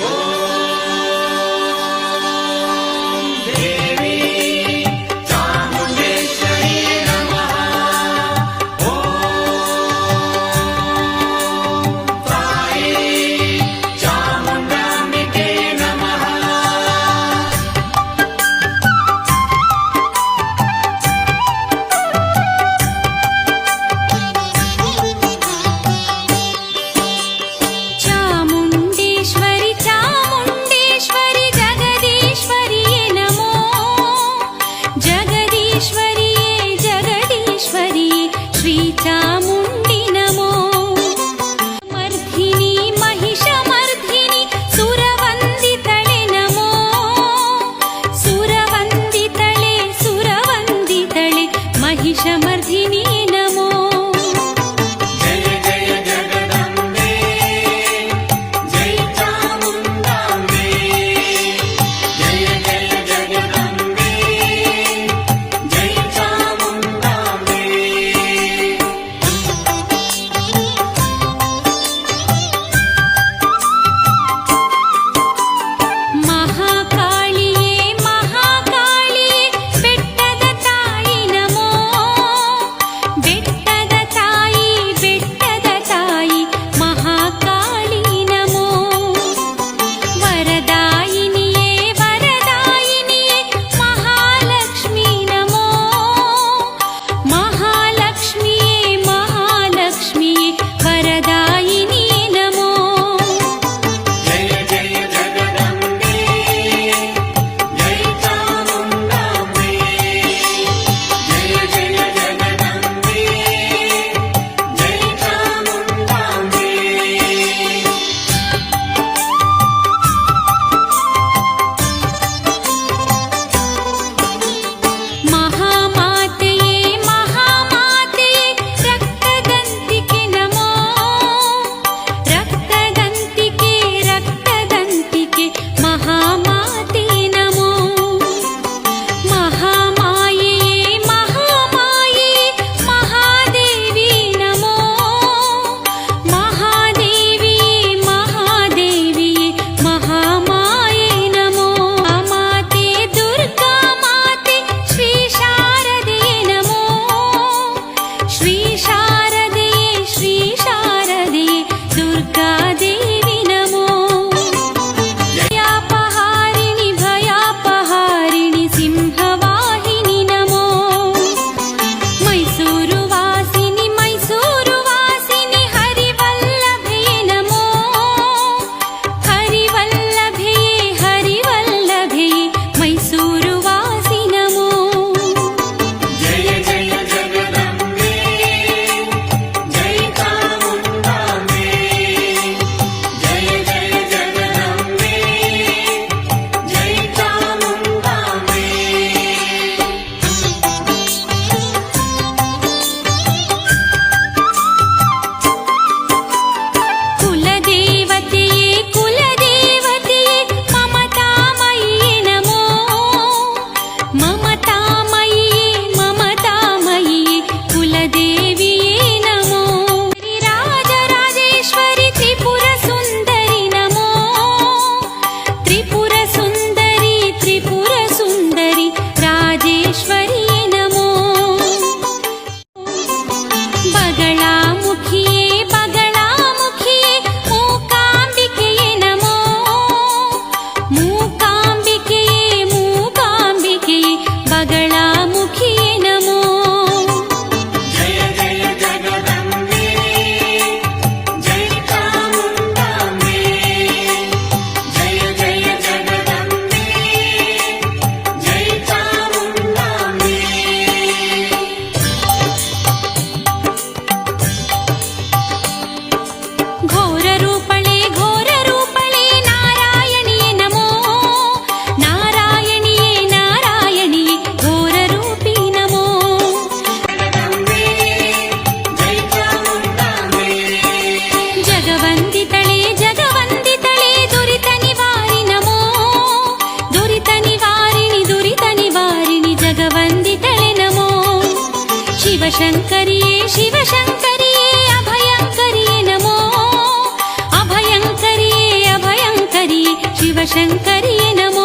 Oh. శంకరియే Shiva శంకరియే అభయంకరియే Namo. అభయంకరియే అభయంకరియే శివశంకరియే Namo.